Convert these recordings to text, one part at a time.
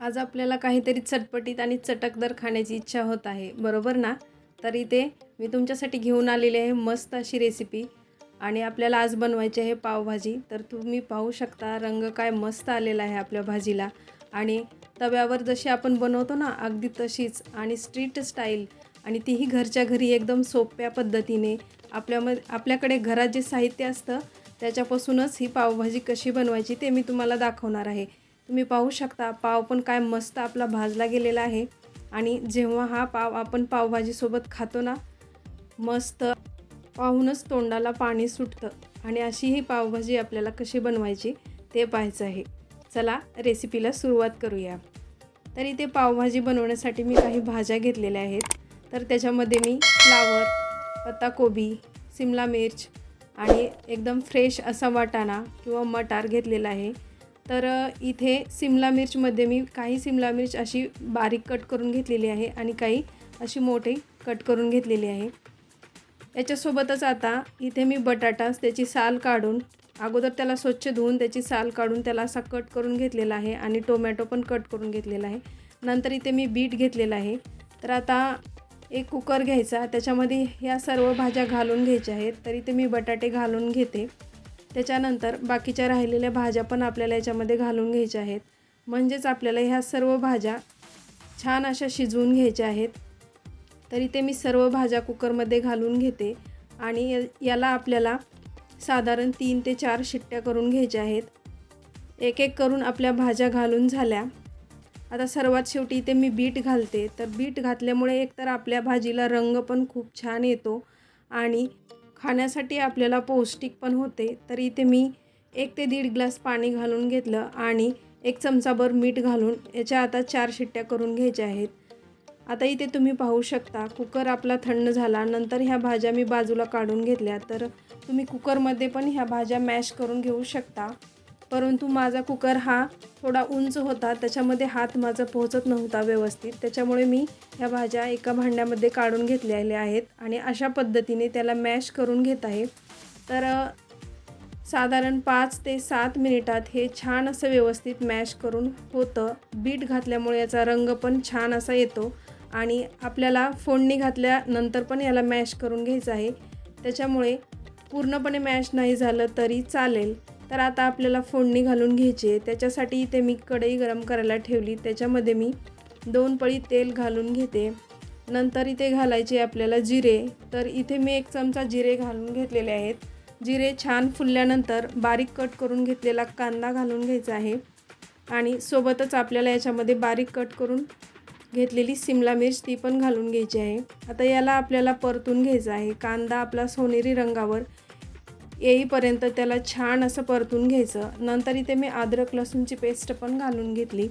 आज आपल्याला काहीतरी चटपटीत आणि चटकदार खाण्याची इच्छा होत आहे. बरोबर ना? तर इथे मी तुमच्यासाठी घेऊन आलेली आहे मस्त अशी रेसिपी आणि आपल्याला आज बनवायची आहे पावभाजी. तर तुम्ही पाहू शकता रंग काय मस्त आलेला आहे आपल्या भाजीला. आणि तव्यावर जशी आपण बनवतो ना अगदी तशीच. आणि स्ट्रीट स्टाईल आणि तीही घरच्या घरी एकदम सोप्या पद्धतीने. आपल्याम आपल्याकडे घरात जे साहित्य असतं त्याच्यापासूनच ही पावभाजी कशी बनवायची ते मी तुम्हाला दाखवणार आहे. तुम्ही पाहू शकता पाव पण काय मस्त आपला भाजला गेलेला आहे. आणि जेव्हा हा पाव आपण पावभाजीसोबत खातो ना मस्त पाहूनच तोंडाला पाणी सुटतं. आणि अशी ही पावभाजी आपल्याला कशी बनवायची ते पाहायचं आहे. चला रेसिपीला सुरुवात करूया. तर इथे पावभाजी बनवण्यासाठी मी काही भाज्या घेतलेल्या आहेत. तर त्याच्यामध्ये मी फ्लावर पत्ताकोबी सिमला मिर्च आणि एकदम फ्रेश असा वाटाणा किंवा मटार घेतलेला आहे. तर इथे सिमला मिर्चमध्ये मी काही सिमला मिर्च अशी बारीक कट करून घेतलेली आहे आणि काही अशी मोठी कट करून घेतलेली आहे. याच्यासोबतच आता इथे मी बटाटा त्याची साल काढून अगोदर त्याला स्वच्छ धुवून त्याची साल काढून त्याला असा कट करून घेतलेला आहे आणि टोमॅटो पण कट करून घेतलेला आहे. नंतर इथे मी बीट घेतलेला आहे. तर आता एक कुकर घ्यायचा त्याच्यामध्ये ह्या सर्व भाज्या घालून घ्यायच्या आहेत. तर इथे मी बटाटे घालून घेते. त्याच्यानंतर बाकीच्या राहिलेल्या भाज्या पण आपल्याला याच्यामध्ये घालून घ्यायच्या आहेत. म्हणजेच आपल्याला ह्या सर्व भाज्या छान अशा शिजवून घ्यायच्या आहेत. तर इथे मी सर्व भाज्या कुकरमध्ये घालून घेते आणि याला आपल्याला साधारण तीन ते चार शिट्ट्या करून घ्यायच्या आहेत. एक एक करून आपल्या भाज्या घालून झाल्या. आता सर्वात शेवटी इथे मी बीट घालते. तर बीट घातल्यामुळे एकतर आपल्या भाजीला रंग पण खूप छान येतो आणि खाण्यासाठी आपल्याला पौष्टिक पण होते. तर इथे मी एक ते दीड ग्लास पाणी घालून घेतलं आणि एक चमचाभर मीठ घालून याच्या आता चार शिट्ट्या करून घ्यायच्या आहेत. आता इथे तुम्ही पाहू शकता कुकर आपला थंड झाला. नंतर ह्या भाज्या मी बाजूला काढून घेतल्या. तर तुम्ही कुकरमध्ये पण ह्या भाज्या मॅश करून घेऊ शकता. परंतु माझा कुकर हा थोडा उंच होता त्याच्यामध्ये हात माझा पोहोचत नव्हता व्यवस्थित. त्याच्यामुळे मी ह्या भाज्या एका भांड्यामध्ये काढून घेतलेल्या आहेत आणि अशा पद्धतीने त्याला मॅश करून घेत आहे. तर साधारण पाच ते सात मिनिटात हे छान असं व्यवस्थित मॅश करून होतं. बीट घातल्यामुळे याचा रंग पण छान असा येतो आणि आपल्याला फोडणी घातल्यानंतर पण याला मॅश करून घ्यायचं आहे. त्याच्यामुळे पूर्णपणे मॅश नाही झालं तरी चालेल. तर आता आपल्याला फोडणी घालून घ्यायची आहे. त्याच्यासाठी इथे मी कढई गरम करायला ठेवली. त्याच्यामध्ये मी दोन पळी तेल घालून घेते. नंतर इथे घालायचे आपल्याला जिरे. तर इथे मी एक चमचा जिरे घालून घेतलेले आहेत. जिरे छान फुलल्यानंतर बारीक कट करून घेतलेला कांदा घालून घ्यायचा आहे. आणि सोबतच आपल्याला याच्यामध्ये बारीक कट करून घेतलेली सिमला मिर्च ती पण घालून घ्यायची आहे. आता याला आपल्याला परतून घ्यायचं आहे. कांदा आपला सोनेरी रंगावर येईपर्यंत त्याला छान असं परतून घ्यायचं. नंतर इथे मी अद्रक लसूणची पेस्ट पण घालून घेतली.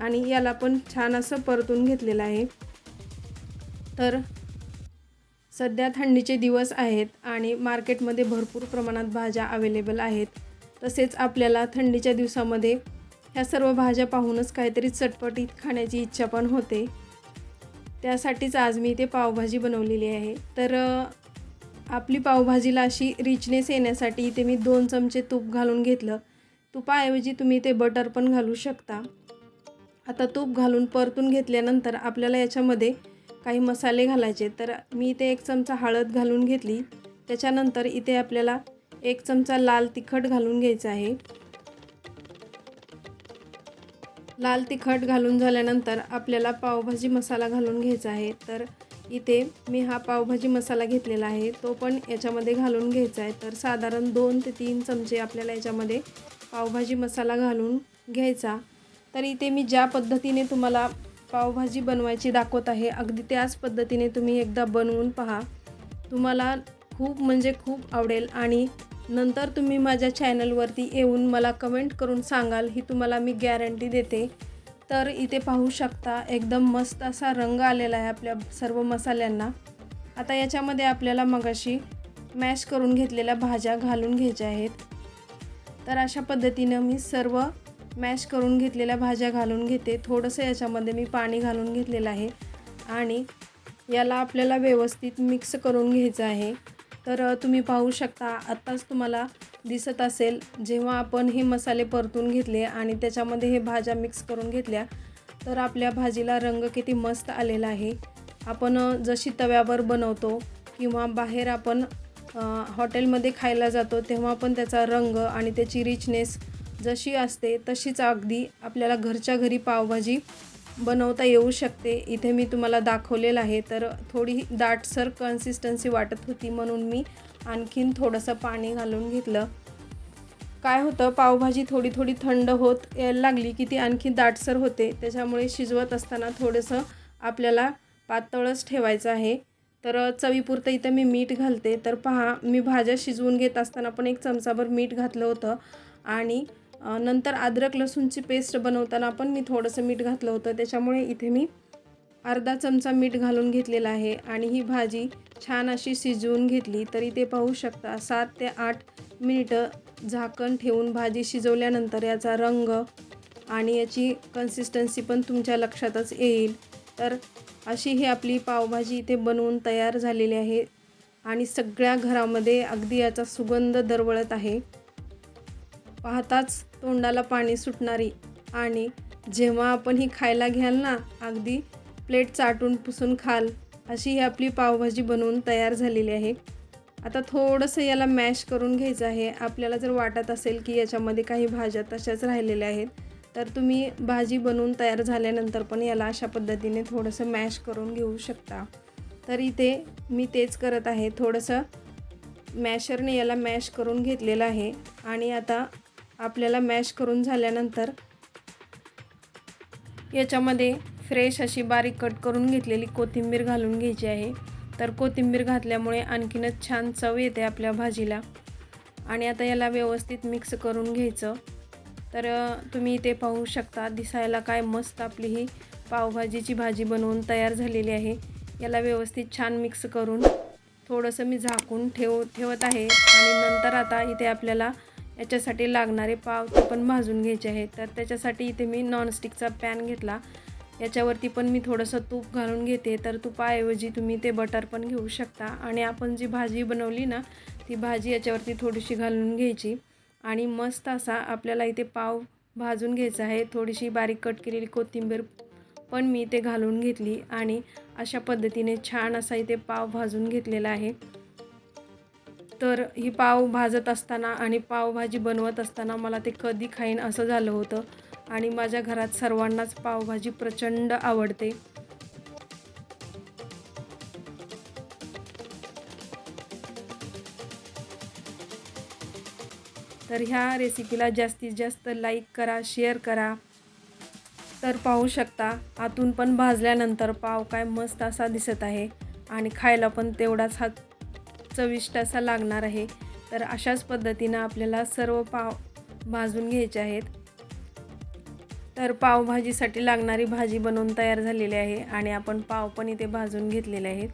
आणि याला पण छान असं परतून घेतलेलं आहे. तर सध्या थंडीचे दिवस आहेत आणि मार्केटमध्ये भरपूर प्रमाणात भाज्या अवेलेबल आहेत. तसेच आपल्याला थंडीच्या दिवसामध्ये ह्या सर्व भाज्या पाहूनच काहीतरी चटपटीत खाण्याची इच्छा पण होते. त्यासाठीच आज मी ते पावभाजी बनवलेली आहे. तर आपली पावभाजीला अशी रिचनेस येण्यासाठी इथे मी दोन चमचे तूप घालून घेतलं. तुपाऐवजी तुम्ही ते बटर पण घालू शकता. आता तूप घालून परतून घेतल्यानंतर आपल्याला याच्यामध्ये काही मसाले घालायचे. तर मी इथे एक चमचा हळद घालून घेतली. त्याच्यानंतर इथे आपल्याला एक चमचा लाल तिखट घालून घ्यायचा आहे. लाल तिखट घालून झाल्यानंतर आपल्याला पावभाजी मसाला घालून घ्यायचा आहे. तर इथे मी हा पावभाजी मसाला घेतलेला आहे. तो पण याच्यामध्ये घालून घ्यायचा आहे. तर साधारण दोन ते तीन चमचे आपल्याला याच्यामध्ये पावभाजी मसाला घालून घ्यायचा. तर इथे मी ज्या पद्धतीने तुम्हाला पावभाजी बनवायची दाखवत आहे अगदी त्याच पद्धतीने तुम्ही एकदा बनवून पहा. तुम्हाला खूप म्हणजे खूप आवडेल आणि नंतर तुम्ही माझ्या चॅनलवरती येऊन मला कमेंट करून सांगाल ही तुम्हाला मी गॅरंटी देते. तर इथे पाहू शकता एकदम मस्त असा रंग आलेला आहे आपल्या सर्व मसाल्यांना. आता याच्यामध्ये आपल्याला मगाशी मॅश करून घेतलेल्या भाज्या घालून घ्यायच्या आहेत. तर अशा पद्धतीनं मी सर्व मॅश करून घेतलेल्या भाज्या घालून घेते. थोडंसं याच्यामध्ये मी पाणी घालून घेतलेलं आहे. आणि याला आपल्याला व्यवस्थित मिक्स करून घ्यायचं आहे. तर तुम्ही पाहू शकता आत्ताच तुम्हाला दिसत असेल जेव्हा आपण हे मसाले परतून घेतले आणि त्याच्यामध्ये हे भाज्या मिक्स करून घेतल्या तर आपल्या भाजीला रंग किती मस्त आलेला आहे. आपण जशी तव्यावर बनवतो किंवा बाहेर आपण हॉटेलमध्ये खायला जातो तेव्हा पण त्याचा रंग आणि त्याची रिचनेस जशी असते तशीच अगदी आपल्याला घरच्या घरी पावभाजी बनवता येऊ शकते. इथे मी तुम्हाला दाखवलेलं आहे. तर थोडी दाटसर कन्सिस्टन्सी वाटत होती म्हणून मी आणखीन थोडंसं पाणी घालून घेतलं. काय होतं पावभाजी थोडी थोडी थंड होत यायला लागली की ती आणखी दाटसर होते. त्याच्यामुळे शिजवत असताना थोडंसं आपल्याला पातळच ठेवायचं आहे. तर चवीपुरतं इथं मी मीठ घालते. तर पहा मी भाज्या शिजवून घेत असताना पण एक चमचाभर मीठ घातलं होतं. आणि नंतर अद्रक लसूणची पेस्ट बनवताना पण मी थोडंसं मीठ घातलं होतं. त्याच्यामुळे इथे मी अर्धा चमचा मीठ घालून घेतलेला आहे आणि ही भाजी छान अशी शिजवून घेतली तरी ते पाहू शकता. सात ते आठ मिनिटं झाकण ठेवून भाजी शिजवल्यानंतर याचा रंग आणि याची कन्सिस्टन्सी पण तुमच्या लक्षातच येईल. तर अशी ही आपली पावभाजी इथे बनवून तयार झालेली आहे आणि सगळ्या घरामध्ये अगदी याचा सुगंध दरवळत आहे. पाहताच तोंडाला पाणी सुटणारी. आणि जेव्हा आपण ही खायला घ्याल ना अगदी प्लेट चाटून पुसून खाल अशी ही आपली पावभाजी बनवून तयार झालेली आहे. आता थोडंसं याला मॅश करून घ्यायचं आहे. आपल्याला जर वाटत असेल की याच्यामध्ये काही भाज्या तशाच राहिलेल्या आहेत तर तुम्ही भाजी बनवून तयार झाल्यानंतर पण याला अशा पद्धतीने थोडंसं मॅश करून घेऊ शकता. तर इथे मी तेच करत आहे. थोडंसं मॅशरने याला मॅश करून घेतलेलं आहे. आणि आता आपल्याला मॅश करून झाल्यानंतर याच्यामध्ये फ्रेश अशी बारीक कट करून घेतलेली कोथिंबीर घालून घ्यायची आहे. तर कोथिंबीर घातल्यामुळे आणखीनच छान चव येते आपल्या भाजीला. आणि आता याला व्यवस्थित मिक्स करून घ्यायचं. तर तुम्ही इथे पाहू शकता दिसायला काय मस्त आपली ही पावभाजीची भाजी बनवून तयार झालेली आहे. याला व्यवस्थित छान मिक्स करून थोडंसं मी झाकून ठेव ठेवत आहे. आणि नंतर आता इथे आपल्याला याच्यासाठी लागणारे पाव ते पण भाजून घ्यायचे आहेत. तर त्याच्यासाठी इथे मी नॉनस्टिकचा पॅन घेतला. याच्यावरती पण मी थोडंसं तूप घालून घेते. तर तुपाऐवजी तुम्ही ते बटर पण घेऊ शकता. आणि आपण जी भाजी बनवली ना ती भाजी याच्यावरती थोडीशी घालून घ्यायची. आणि मस्त असा आपल्याला इथे पाव भाजून घ्यायचा आहे. थोडीशी बारीक कट केलेली कोथिंबीर पण मी इथे घालून घेतली. आणि अशा पद्धतीने छान असा इथे पाव भाजून घेतलेला आहे. तर ही पाव भाजत असताना आणि पावभाजी बनवत असताना मला ते कधी खाईन असं झालं होतं. आणि माझ्या घरात सर्वांनाच पावभाजी प्रचंड आवडते. तर ह्या रेसिपीला जास्तीत जास्त लाईक करा शेअर करा. तर पाहू शकता आतून पण भाजल्यानंतर पाव काय मस्त असा दिसत आहे. आणि खायला पण तेवढाच हा चविष्ट असा लागणार आहे. तर अशाच पद्धतीनं आपल्याला सर्व पाव भाजून घ्यायचे आहेत. तर पावभाजीसाठी लागणारी भाजी बनवून तयार झालेली आहे आणि आपण पाव पण इथे भाजून घेतलेले आहेत.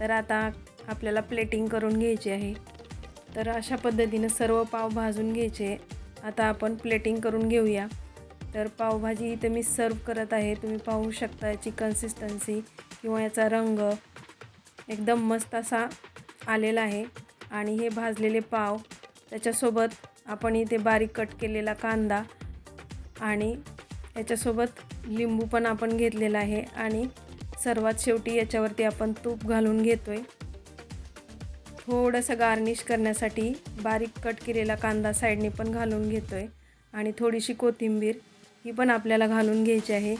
तर आता आपल्याला प्लेटिंग करून घ्यायची आहे. तर अशा पद्धतीनं सर्व पाव भाजून घ्यायचे. आता आपण प्लेटिंग करून घेऊया. तर पावभाजी इथे मी सर्व करत आहे. तुम्ही पाहू शकता याची कन्सिस्टन्सी किंवा याचा रंग एकदम मस्त असा आलेला आहे. आणि हे भाजलेले पाव त्याच्यासोबत आपण इथे बारीक कट केलेला कांदा आणि याच्यासोबत लिंबू पण आपण घेतलेला आहे. आणि सर्वात शेवटी याच्यावरती आपण तूप घालून घेतो आहे थोडंसं गार्निश करण्यासाठी बारीक कट केलेला कांदा साईडने पण घालून घेतो आहे आणि थोडीशी कोथिंबीर ही पण आपल्याला घालून घ्यायची आहे.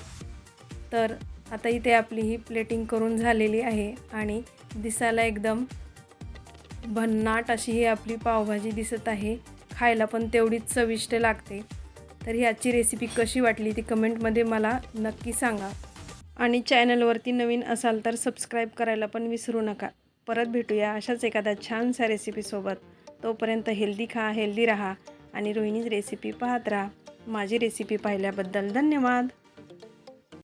तर आता इथे आपली ही प्लेटिंग करून झालेली आहे. आणि दिसायला एकदम भन्नाट अशी ही आपली पावभाजी दिसत आहे. खायला पण तेवढीच चविष्ट लागते. तर ह्याची रेसिपी कशी वाटली ती कमेंटमध्ये मला नक्की सांगा. आणि चॅनलवरती नवीन असाल तर सबस्क्राईब करायला पण विसरू नका. परत भेटूया अशाच एखाद्या छानशा रेसिपीसोबत तोपर्यंत हेल्दी खा हेल्दी राहा आणि रोहिणीज रेसिपी पाहत राहा. माझी रेसिपी पाहिल्याबद्दल धन्यवाद.